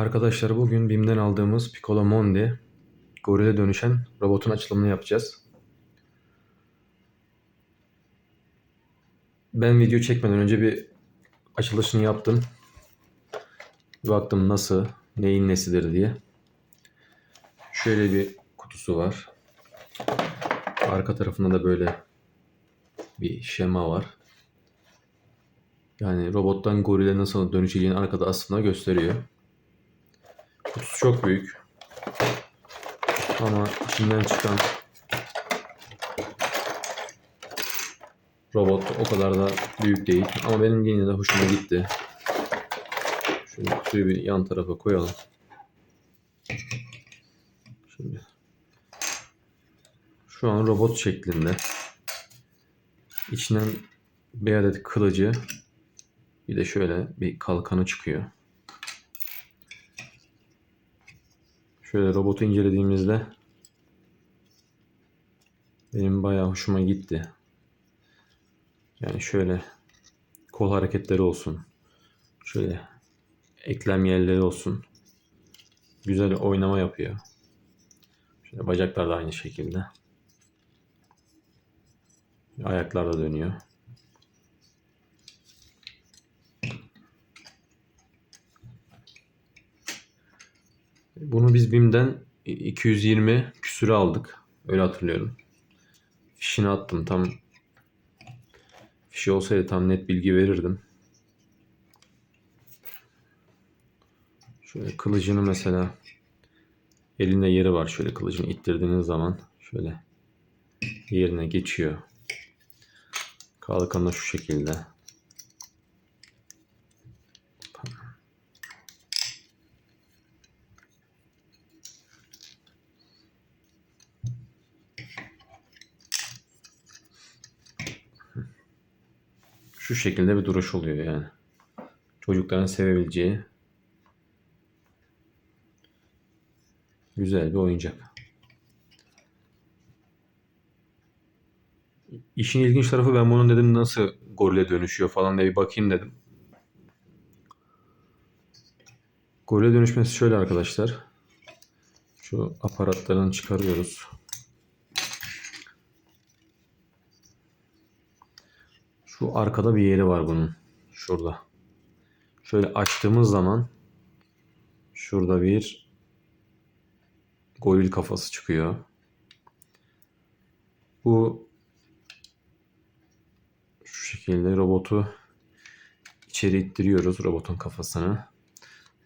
Arkadaşlar bugün BİM'den aldığımız Piccolo Monde gorile dönüşen robotun açılımını yapacağız. Ben video çekmeden önce bir açılışını yaptım. Baktım nasıl, neyin nesidir diye. Şöyle bir kutusu var. Arka tarafında da böyle bir şema var. Yani robottan gorile nasıl dönüşeceğini arkada aslında gösteriyor. Kutusu çok büyük. Ama içinden çıkan robot o kadar da büyük değil. Ama benim yine de hoşuma gitti. Şöyle kutuyu bir yan tarafa koyalım. Şimdi şu an robot şeklinde. İçinden bir adet kılıcı bir de şöyle bir kalkanı çıkıyor. Şöyle robotu incelediğimizde benim bayağı hoşuma gitti. Yani şöyle kol hareketleri olsun. Şöyle eklem yerleri olsun. Güzel oynama yapıyor. Şöyle bacaklar da aynı şekilde. Ayaklar da dönüyor. Bunu biz BİM'den 220 küsüre aldık. Öyle hatırlıyorum. Fişini attım tam. Fişi olsaydı tam net bilgi verirdim. Şöyle kılıcını mesela elinde yeri var. Şöyle kılıcını ittirdiğiniz zaman şöyle yerine geçiyor. Kalkanı şu şekilde. Şu şekilde bir duruş oluyor yani. Çocukların sevebileceği güzel bir oyuncak. İşin ilginç tarafı ben bunun dedim nasıl gorile dönüşüyor falan diye bir bakayım dedim. Gorile dönüşmesi şöyle arkadaşlar. Şu aparatlarını çıkarıyoruz. Şu arkada bir yeri var bunun. Şurada. Şöyle açtığımız zaman şurada bir goril kafası çıkıyor. Bu şu şekilde robotu içeri ittiriyoruz robotun kafasını.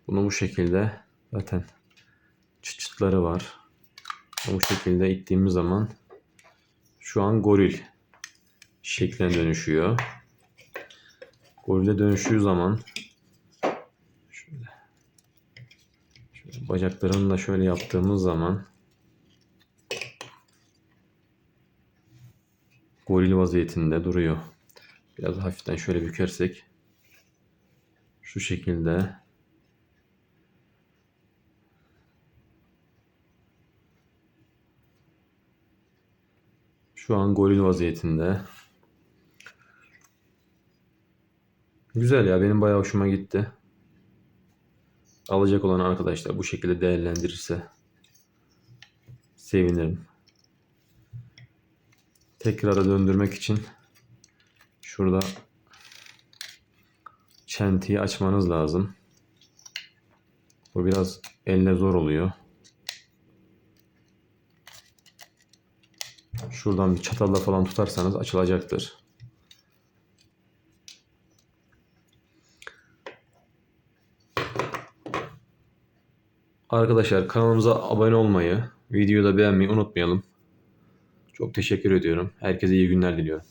Bunu bu şekilde zaten çıt çıtları var. Bu şekilde ittiğimiz zaman şu an goril şekline dönüşüyor. Gorile dönüştüğü zaman şöyle, şöyle bacaklarını da şöyle yaptığımız zaman goril vaziyetinde duruyor. Biraz hafiften şöyle bükersek şu şekilde şu an goril vaziyetinde. Güzel ya benim bayağı hoşuma gitti. Alacak olan arkadaşlar bu şekilde değerlendirirse sevinirim. Tekrara döndürmek için şurada çentiyi açmanız lazım. Bu biraz elle zor oluyor. Şuradan bir çatalla falan tutarsanız açılacaktır. Arkadaşlar kanalımıza abone olmayı, videoyu da beğenmeyi unutmayalım. Çok teşekkür ediyorum. Herkese iyi günler diliyorum.